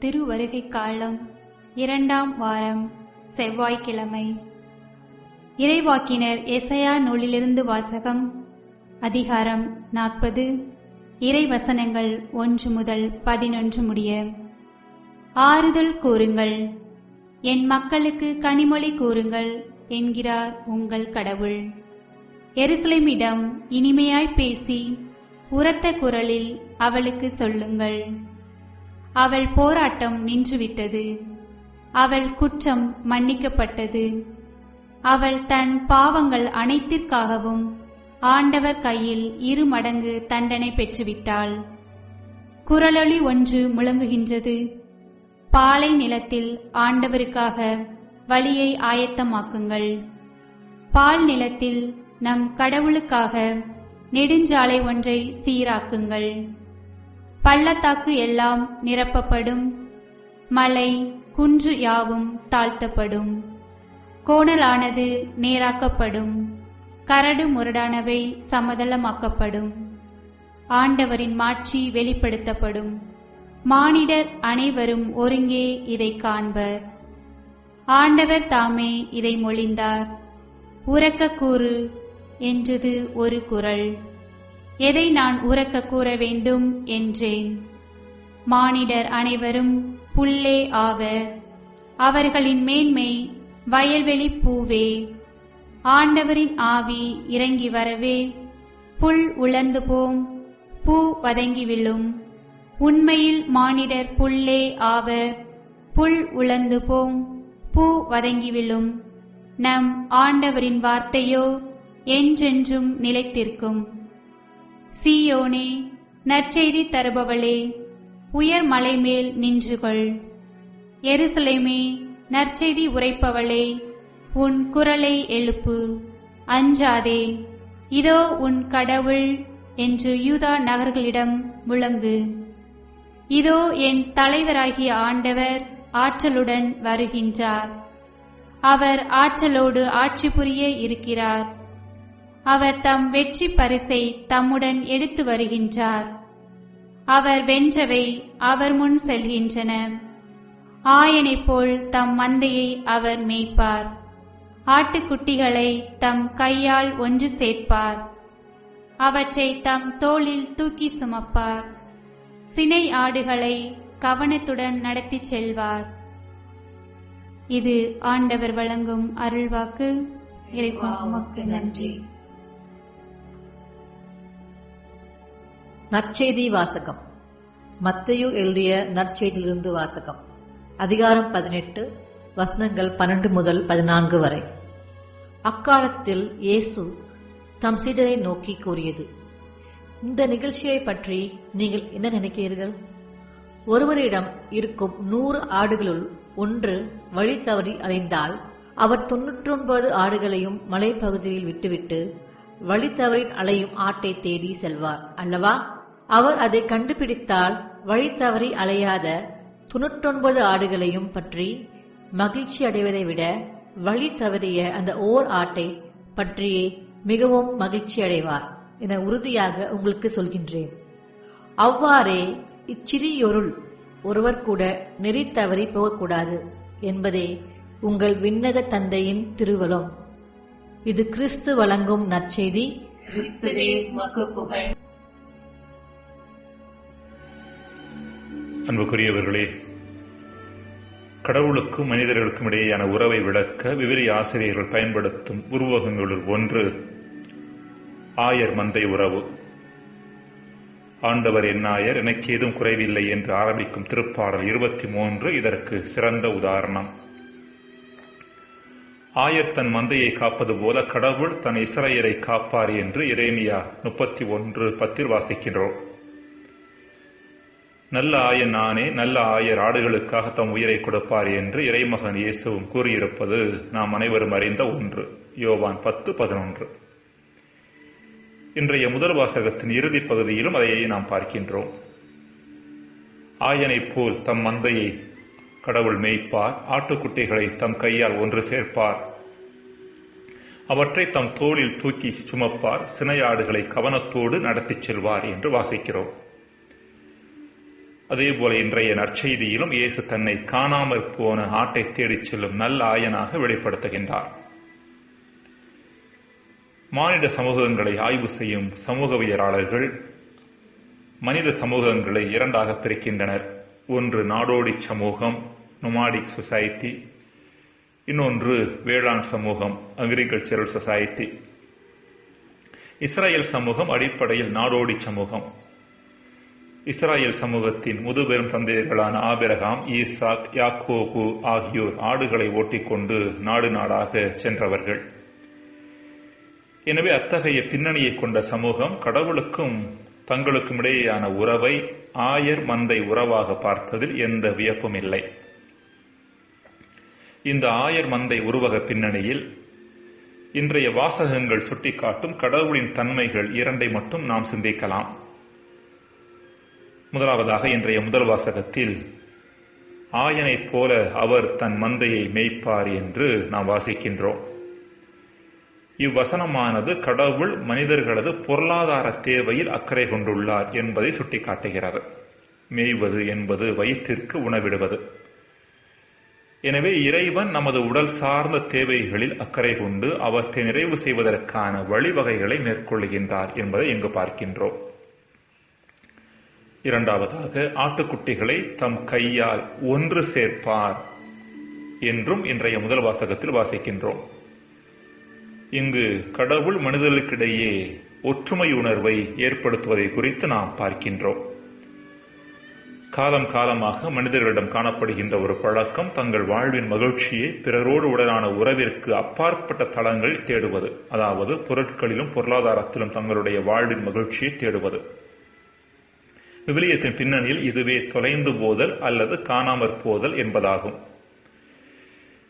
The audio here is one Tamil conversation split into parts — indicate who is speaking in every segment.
Speaker 1: திருவருகை காலம் இரண்டாம் வாரம் செவ்வாய்க்கிழமை. இறைவாக்கினர் எசையா நூலிலிருந்து வாசகம் அதிகாரம் நாற்பது இறைவசனங்கள் ஒன்று முதல் பதினொன்று முடிய. ஆறுதல் கூறுங்கள். என் மக்களுக்கு கனிமொழி கூறுங்கள் என்கிறார் உங்கள் கடவுள். எருசலேமிடம் இனிமையாய் பேசி உரத்த குரலில் அவளுக்கு சொல்லுங்கள். அவள் போராட்டம் நின்றுவிட்டது. அவள் குற்றம் மன்னிக்கப்பட்டது. அவள் தன் பாவங்கள் அனைத்திற்காகவும் ஆண்டவர் கையில் இரு மடங்கு தண்டனை பெற்றுவிட்டாள். குரலொளி ஒன்று முழங்குகின்றது. பாலை நிலத்தில் ஆண்டவருக்காக வழியை ஆயத்தமாக்குங்கள். பால் நிலத்தில் நம் கடவுளுக்காக நெடுஞ்சாலை ஒன்றை சீராக்குங்கள். பள்ளத்தாக்கு எல்லாம் நிரப்பப்படும். மலை குன்று யாவும் தாழ்த்தப்படும். கோணலானது நேராக்கப்படும். கரடு முரடானவை சமதளமாக்கப்படும். ஆண்டவரின் மாட்சி வெளிப்படுத்தப்படும். மானிடர் அனைவரும் ஒருங்கே இதை காண்பர். ஆண்டவர் தாமே இதை மொழிந்தார். உறக்க கூறு என்றது ஒரு குரல். எதை நான் உறக்க கூற வேண்டும் என்றேன்? மானிடர் அனைவரும் புல்லே ஆவர் அவர்களின் மேன்மை வயல்வெளி பூவே. ஆண்டவரின் ஆவி இறங்கி வரவே புல் உலர்ந்து போம் பூ வதங்கி விழும். உண்மையில் மானிடர் புல்லே ஆவர் புல் உலர்ந்து போம் பூ வதங்கி விழும். நம் ஆண்டவரின் வார்த்தையோ என்றென்றும் நிலைத்திருக்கும். சீயோனே நற்செய்தி தருபவளே உயர் மலை மேல் நின்றுகொள். எருசலேமே நற்செய்தி உரைப்பவளே உன் குரலை எழுப்பு. அஞ்சாதே இதோ உன் கடவுள் என்று யூதா நகர்களிடம் முழங்கு இதோ என் தலைவராகிய ஆண்டவர் ஆற்றலுடன் வருகின்றார். அவர் ஆற்றலோடு ஆட்சி புரிய இருக்கிறார். அவர் தம் வெற்றி பரிசை தம்முடன் எடுத்து வருகின்றார். அவர் வென்றவை அவர் முன் செல்கின்றன. ஆயனைப் போல் தம் மந்தையை அவர் மேய்ப்பார். ஆட்டுக்குட்டிகளை தம் கையால் ஒன்று சேர்ப்பார். அவற்றை தம் தோளில் தூக்கி சுமப்பார். சினை ஆடுகளை கவனத்துடன் நடத்திச் செல்வார். இது ஆண்டவர் வழங்கும் அருள்வாக்கு. இறைவா நன்றி.
Speaker 2: நற்செய்தி வாசகம். மத்தையு எழுதிய நற்செய்தியிலிருந்து வாசகம். அதிகாரம் பதினெட்டு வசனங்கள் பன்னெண்டு முதல் பதினான்கு வரை. அக்காலத்தில் இயேசு தம் சீடரை நோக்கி கூறியது இந்த நிகழ்ச்சியை பற்றி நீங்கள் என்ன நினைக்கிறீர்கள்? ஒருவரிடம் இருக்கும் நூறு ஆடுகளுள் ஒன்று வழி தவறி அடைந்தால் அவர் தொன்னூற்றொன்பது ஆடுகளையும் மலைப்பகுதியில் விட்டுவிட்டு வழி தவறின் அலையும் ஆட்டை தேடி செல்வார் அல்லவா? அவர் அதை கண்டுபிடித்தால் வழி தவறி அலையாத தொன்னூற்றொன்பது ஆடுகளையும் பற்றி மகிழ்ச்சி அடைவதை விட வழி தவறிய அந்த ஓர் ஆட்டை பற்றியே மிகவும் மகிழ்ச்சி அடைவார் என உறுதியாக உங்களுக்கு சொல்கின்றேன். அவ்வாறே இச்சிறியொருள் ஒருவர் கூட நெறி தவறி போகக்கூடாது என்பதே உங்கள் விண்ணக தந்தையின் திருவலம். இது கிறிஸ்து வழங்கும் நற்செய்தி.
Speaker 3: அன்புக்குரியவர்களே கடவுளுக்கும் மனிதர்களுக்கும் இடையேயான உறவை விளக்க விவரி ஆசிரியர்கள் பயன்படுத்தும் உருவகங்களுள் ஒன்று ஆயர் மந்தை உறவு. ஆண்டவர் என் எனக்கு ஏதும் குறைவில்லை என்று ஆரம்பிக்கும் திருப்பாடல் இருபத்தி மூன்று இதற்கு சிறந்த உதாரணம். ஆயர் தன் மந்தையை காப்பது போல கடவுள் தன் இசரையரை காப்பார் என்று இரேமியா முப்பத்தி ஒன்று பத்தில் வாசிக்கின்றோம். நல்ல ஆயன் நானே நல்ல ஆயர் ஆடுகளுக்காக தம் உயிரை கொடுப்பார் என்று இறைமகன் இயேசுவும் கூறியிருப்பது நாம் அனைவரும் அறிந்த ஒன்று. யோவான் பத்து பதினொன்று. இன்றைய முதல் வாசகத்தின் இறுதிப் பகுதியிலும் அதையே நாம் பார்க்கின்றோம். ஆயனைப் போல் தம் மந்தையை கடவுள் மேய்ப்பார் ஆட்டுக்குட்டிகளை தம் கையால் ஒன்று சேர்ப்பார். அவற்றை தம் தோளில் தூக்கி சுமப்பார் சினையாடுகளை கவனத்தோடு நடத்திச் செல்வார் என்று வாசிக்கிறோம். அதேபோல இன்றைய நற்செய்தியிலும் இயேசு தன்னை காணாமற் போன ஆட்டை தேடிச் செல்லும் நல்ல ஆயனாக வெளிப்படுத்துகின்றார். மானிட சமூகங்களை ஆய்வு செய்யும் சமூகவியலாளர்கள் மனித சமூகங்களை இரண்டாக பிரிக்கின்றனர். ஒன்று நாடோடி சமூகம் நொமாடிக் சொசைட்டி இன்னொன்று வேளாண் சமூகம் அக்ரிகல்ச்சரல் சொசைட்டி இஸ்ரேல் சமூகம் அடிப்படையில் நாடோடி சமூகம். இஸ்ராயல் சமூகத்தின் முதுபெரும் தந்தையர்களான ஆபிரகாம் ஈசாக் யாக்கோபு ஆகியோர் ஆடுகளை ஓட்டிக்கொண்டு நாடு நாடாக சென்றவர்கள். எனவே அத்தகைய பின்னணியை கொண்ட சமூகம் கடவுளுக்கும் தங்களுக்கும் இடையேயான உறவை ஆயர் மந்தை உறவாக பார்ப்பதில் எந்த வியப்பும் இல்லை. இந்த ஆயர் மந்தை உருவக பின்னணியில் இன்றைய வாசகங்கள் சுட்டிக்காட்டும் கடவுளின் தன்மைகள் இரண்டை மட்டும் நாம் சிந்திக்கலாம். முதலாவதாக இன்றைய முதல் வாசகத்தில் ஆயனைப் போல அவர் தன் மந்தையை மேய்ப்பார் என்று நாம் வாசிக்கின்றோம். இவ்வசனமானது கடவுள் மனிதர்களது பொருளாதார தேவையில் அக்கறை கொண்டுள்ளார் என்பதை சுட்டிக்காட்டுகிறது. மேய்வது என்பது வயிற்றிற்கு உணவிடுவது. எனவே இறைவன் நமது உடல் சார்ந்த தேவைகளில் அக்கறை கொண்டு அவற்றை நிறைவு செய்வதற்கான வழிவகைகளை மேற்கொள்கின்றார் என்பதை இங்கு பார்க்கின்றோம். இரண்டாவதாக ஆட்டுக்குட்டிகளை தம் கையால் ஒன்று சேர்ப்பார் என்றும் இன்றைய முதல் வாசகத்தில் வாசிக்கின்றோம். இங்கு கடவுள் மனிதர்களுக்கிடையே ஒற்றுமை உணர்வை ஏற்படுத்துவதை குறித்து நாம் பார்க்கின்றோம். காலம் காலமாக மனிதர்களிடம் காணப்படுகின்ற ஒரு பழக்கம் தங்கள் வாழ்வின் மகிழ்ச்சியை பிறரோடு உடனான உறவிற்கு அப்பாற்பட்ட தளங்கள் தேடுவது அதாவது பொருட்களிலும் பொருளாதாரத்திலும் தங்களுடைய வாழ்வின் மகிழ்ச்சியை தேடுவது. விவிலியத்தின் பின்னணியில் இதுவே தொலைந்து போதல் அல்லது காணாமற் போதல் என்பதாகும்.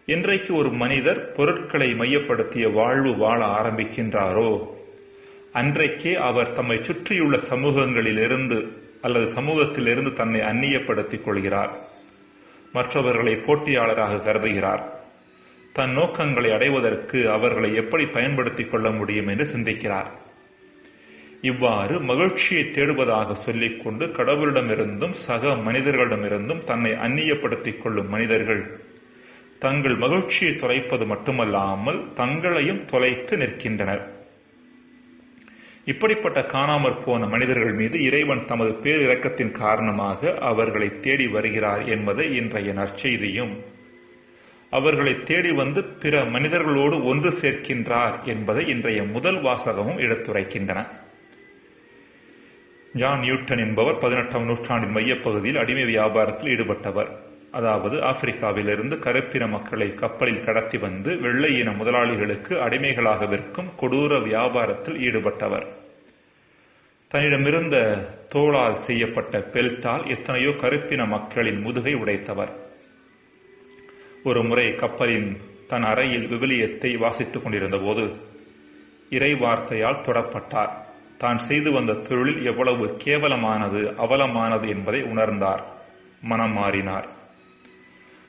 Speaker 3: இன்றைக்கு ஒரு மனிதர் பொருட்களை மையப்படுத்திய வாழ்வு வாழ ஆரம்பிக்கின்றாரோ? அன்றைக்கே அவர் தம்மை சுற்றியுள்ள சமூகங்களிலிருந்து அல்லது சமூகத்திலிருந்து தன்னை அந்நியப்படுத்திக் கொள்கிறார். மற்றவர்களை போட்டியாளராக கருதுகிறார். தன் நோக்கங்களை அடைவதற்கு அவர்களை எப்படி பயன்படுத்திக் கொள்ள முடியும் என்று சிந்திக்கிறார். இவ்வாறு மகிழ்ச்சியை தேடுவதாக சொல்லிக்கொண்டு கடவுளிடமிருந்தும் சக மனிதர்களிடமிருந்தும் தன்னை அந்நியப்படுத்திக் கொள்ளும் மனிதர்கள். தங்கள் மகிழ்ச்சியை தொலைப்பது மட்டுமல்லாமல் தங்களையும் தொலைத்து நிற்கின்றனர். இப்படிப்பட்ட காணாமற் போன மனிதர்கள் மீது இறைவன் தமது பேரிரக்கத்தின் காரணமாக அவர்களை தேடி வருகிறார் என்பதை இன்றைய நற்செய்தியும். அவர்களை தேடி வந்து பிற மனிதர்களோடு ஒன்று சேர்க்கின்றார் என்பதை இன்றைய முதல் வாசகமும் எடுத்துரைக்கின்றன. ஜான் நியூட்டன் என்பவர் பதினெட்டாம் நூற்றாண்டின் மையப்பகுதியில் அடிமை வியாபாரத்தில் ஈடுபட்டவர். அதாவது ஆப்பிரிக்காவிலிருந்து கருப்பின மக்களை கப்பலில் கடத்தி வந்து வெள்ளை இன முதலாளிகளுக்கு அடிமைகளாக விற்கும் கொடூர வியாபாரத்தில் ஈடுபட்டவர். தன்னிடமிருந்த தோளால் செய்யப்பட்ட பெல்ட்டால் எத்தனையோ கருப்பின மக்களின் முதுகை உடைத்தவர். ஒரு முறை கப்பலின் தன் அறையில் விவிலியத்தை வாசித்துக் கொண்டிருந்த போது இறை வார்த்தையால் தொடப்பட்டார். தான் செய்து வந்த தொழில் எவ்வளவு கேவலமானது அவலமானது என்பதை உணர்ந்தார். மனம் மாறினார்.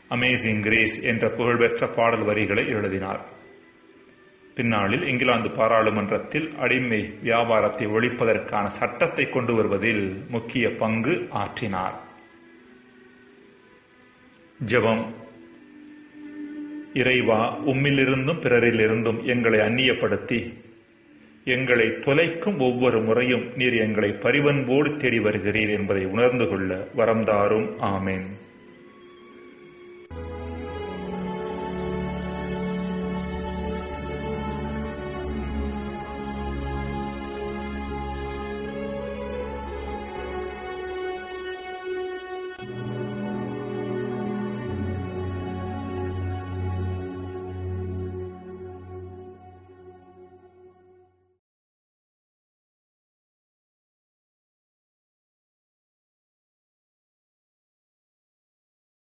Speaker 3: அமேசிங் கிரேஸ் என்ற புகழ்பெற்ற பாடல் வரிகளை எழுதினார். பின்னாளில் இங்கிலாந்து பாராளுமன்றத்தில் அடிமை வியாபாரத்தை ஒழிப்பதற்கான சட்டத்தை கொண்டு வருவதில் முக்கிய பங்கு ஆற்றினார். ஜெபம். இறைவா உம்மிலிருந்தும் பிறரிலிருந்தும் எங்களை அந்நியப்படுத்தி எங்களை தொலைக்கும் ஒவ்வொரு முறையும் நீர் எங்களை பரிவன்போடு தேடி வருகிறீர் என்பதை உணர்ந்து கொள்ள வரம்தாரும். ஆமேன்.